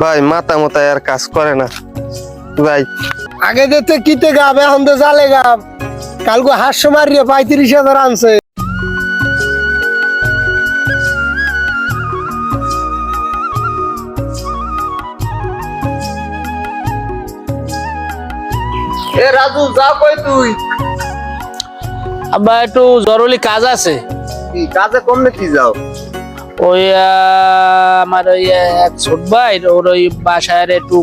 ভাই মাথা মতো আর কাজ করে না। ভাই। আগে যেতে কিতে গাব এখন তো জালে গাব। কালকে হাস্য মারিয়ে পঁয়ত্রিশ হাজার আনছে। এ রাজু যা কই তুই? আবার একটু জরুরি কাজ আছে। কি কাজে কমনে কি যাও? ওই আমার ওই এক ছোট ভাই ওর ওই বাসায় একটু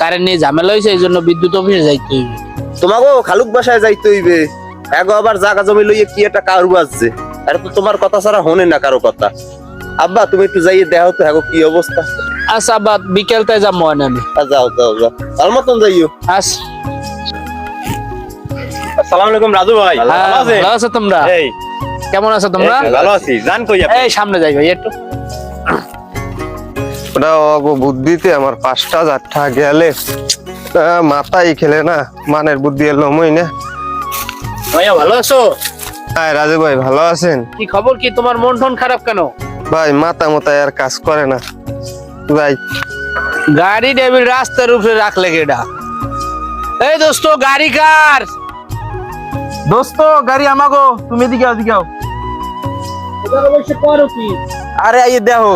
কারেন্ট নিয়ে ঝামেলা হয়েছে এই জন্য বিদ্যুৎ অফিসে যাইতে হইবে। তোমাকে খালুক বাসায় যাইতে হইবে। এগো আবার জাগা জমি লইয়ে কি একটা কারু বাজছে। আরে তো তোমার কথা ছাড়া হনে না কারও কথা। আব্বা তুমি একটু যাইয়ে দেখো তো হ্যাগো কি অবস্থা? আচ্ছা আবার বিকেলটায় যাব মনে আমি। যাও যাও যাও। তার মতন যাইও। আস আসসালামু আলাইকুম রাজু ভাই। হ্যাঁ, ভালো আছেন? ভালো আছো তোমরা? এই কেমন আছো তোমরা? ভালো আছি। জান কই এই সামনে যাই ভাই একটু। ওটা অগো বুদ্ধিতে আমার পাঁচটা টাকা গেলে মাথায় খেলে না মানের বুদ্ধি এলো মই না। ভাইয়া ভালো আছো? হ্যাঁ রাজু ভাই ভালো আছেন? কি খবর কি? তোমার মন টন খারাপ কেন? ভাই মাথা মতো আর কাজ করে না। ভাই গাড়ি টেবিল রাস্তার উপরে রাখলে কেডা? এই দোস্ত গাড়ি কার? দোস্ত গাড়ি আমাগো। তুমি এদিকে এদিকে আও। করো কি আরে আইয়ে দেখো।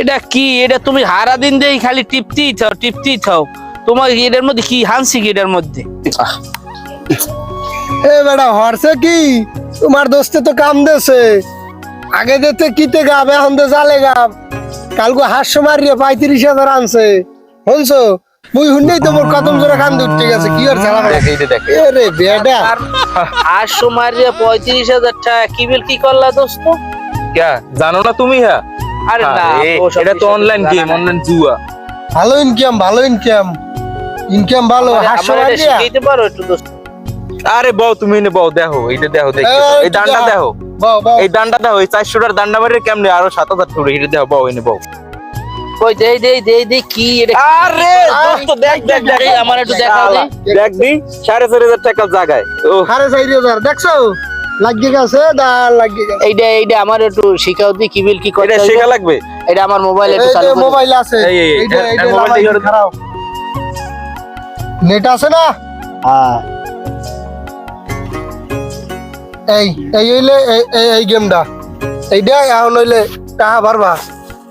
এটা কি? এটা তুমি হারা দিন দেই খালি টিপতেই থাও টিপতেই থাও তোমার এটার মধ্যে কি কি এটার মধ্যে? এ বেটা হরছে কি? তোমার দোস্তে তো কাম দেছে আগে যেতে কিতে গাব এখন তো জালে গাব। কালকে হাস্য মারিয়ে পঁয়ত্রিশ হাজার আনছে। শুনছো? মুই তো মোর কদম জোরে কান দুটে গেছে কি আর চালা এ রে বেটা আর সময় পঁয়ত্রিশ হাজার টাকা কি বিল কি করলা দোস্ত? ক্যা? জানো না তুমি হ্যাঁ? আরে না এটা তো অনলাইন গেম অনলাইন জুয়া। ভালো ইনকাম ভালো ইনকাম ইনকাম ভালো এটা পারো একটু দোস্ত। আরে বউ তুমি এনে বউ দেখো এইটা দেখো দেখো। এই, দান্ডা দেখো। বাও বাও এই দান্ডা দেখো এই চারশোটার দান্ডা মারিয়ে কেমনে আরও সাত হাজার এটা দেখো বউ এনে বউ। কই দেই দেই দেই দেই কি এটা? আরে দোস্ত দেখ দেখ দেখ আমার একটু দেখাও দে। দেখ দি সাড়ে চারি হাজার টাকা জায়গায়। ও সাড়ে চারি হাজার দেখছ? লাগিয়ে গেছে দা লাগিয়ে গেছে। এইটা এইটা আমার একটু শিখাও দি কি বিল কি করতে এটা। শেখা লাগবে? এটা আমার মোবাইল একটু চালু করে মোবাইল আছে এইটা এইটা নেট আছে না? হ্যাঁ এই এই হইলে এই- এই এই গেমটা। এইটা এখন হইলে টাকা পারবা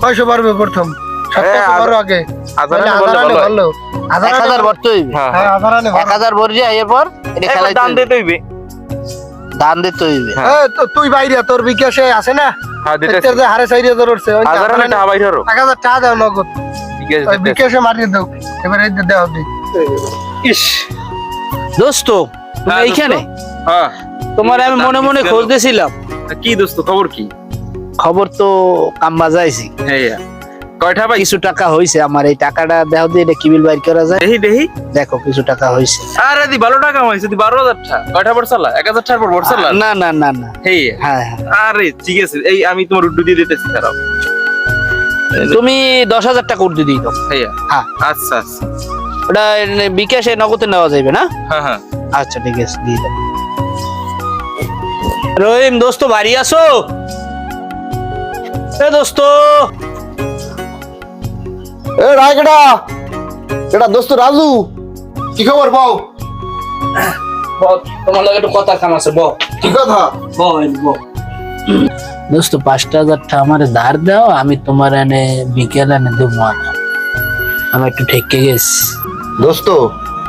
কয়শো পারবে প্রথম। হ্যাঁ, সপ্তাহে আজ- বারো আগে? হাজার নাহলে আনে বললে হাজার আনে ভালো হয়। ভালো হাজার এক হাজার ভরতে হইবে। হ্যাঁ হ্যাঁ। হাজার আনে এক হাজার ভর এরপর এটা খেলাই দাম দিতে হইবে। দান দিতে হইবে। হ্যাঁ। এই, তো তুই বাইরে তোর বিকাশে আছে না? হ্যাঁ দিতে এটার যে হারে চারি হাজার উঠছে ওই যে হাজার হাজার আনে আনে- টাকা বাইরে এক হাজার টাকা দাও নগদ। ঠিক আছে ওই বিকাশে মারিয়ে দাও। এবার এই দেওয়া দি। ইস। দোস্ত তুমি হ্যাঁ, এইখানে? হ্যাঁ। তোমার আমি মনে মনে। খোঁজ দিয়েছিলাম কি দোস্ত খবর কি? খবর তো কাম বাজাইছি হ্যাঁ। কয়টা কিছু টাকা হইছে আমার এই টাকাটা দেখো দিয়ে এটা কি বিল বাইর করা যায়। দেখো কিছু টাকা হইছে। আরে দি ভালো টাকা হয়েছে দি টাকা কয়টা পর পড়ছালা না না না না। হ্যাঁ হ্যাঁ। আরে ঠিক আছে। এই আমি তোমার উড্ডু দিয়ে দিতেছি তারাও তুমি টাকা দিই দাও। হ্যাঁ। আচ্ছা আচ্ছা। ওটা বিকাশে নগদে নেওয়া যাবে না? হ্যাঁ হ্যাঁ। আচ্ছা ঠিক আছে দিয়ে দাও। রহিম দোস্ত বাড়ি আসো এ দোস্ত। এ এটা দোস্ত রাজু। কি খবর বল, তোমার লগে একটু কথা কাম আছে বল কি কথা? বল বল দোস্ত পাঁচটা হাজার টাকা আমার ধার দাও আমি তোমার এনে বিকেল এনে দেবো আমি একটু ঠেকে গেছি। দোস্ত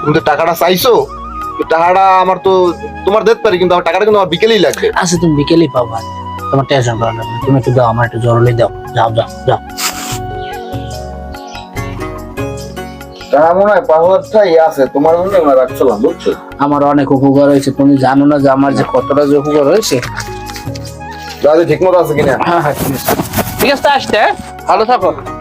তুমি তো টাকাটা চাইছো। টাকাটা আমার তো তোমার দিতে পারি কিন্তু আমার টাকাটা কিন্তু আমার বিকেলেই লাগবে। আচ্ছা তুমি বিকেলেই পাবা। তোমার টেনশন করার না। তুমি একটু দাও আমার একটু জরুরি দাও। যাও যাও যাও। মনে হয় আছে তোমার জন্য আমরা রাখছিলাম বুঝছ? আমার অনেক উপকার হয়েছে তুমি জানো না যে আমার যে কতটা যে উপকার হয়েছে? দাদা ঠিক মতো আছে কিনা? হ্যাঁ হ্যাঁ ঠিক আছে। ঠিক আছে আসতে হ্যাঁ? ভালো থাকো।